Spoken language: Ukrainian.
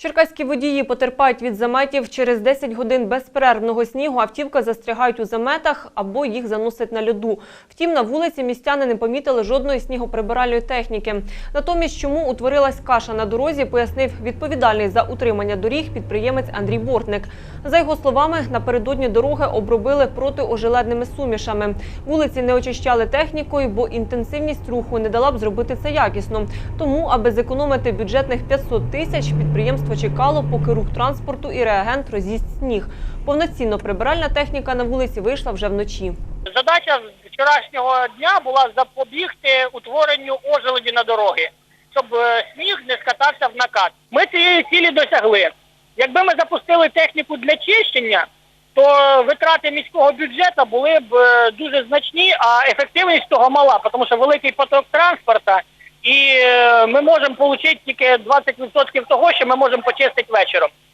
Черкаські водії потерпають від заметів. Через 10 годин безперервного снігу автівка застрягають у заметах або їх заносить на льоду. Втім, на вулиці містяни не помітили жодної снігоприбиральної техніки. Натомість, чому утворилась каша на дорозі, пояснив відповідальний за утримання доріг підприємець Андрій Бортник. За його словами, напередодні дороги обробили протиожеледними сумішами. Вулиці не очищали технікою, бо інтенсивність руху не дала б зробити це якісно. Тому, аби зекономити бюджетних 500 тисяч, підприємство чекало, поки рух транспорту і реагент роз'їсть сніг. Повноцінно прибиральна техніка на вулиці вийшла вже вночі. Задача вчорашнього дня була запобігти утворенню ожеледі на дороги, щоб е, сніг не скатався в накат. Ми цієї цілі досягли. Якби ми запустили техніку для чищення, то витрати міського бюджету були б е, дуже значні, а ефективність того мала, тому що великий поток е, ми можемо отримати тільки 20% того, що ми можемо почистити вечором.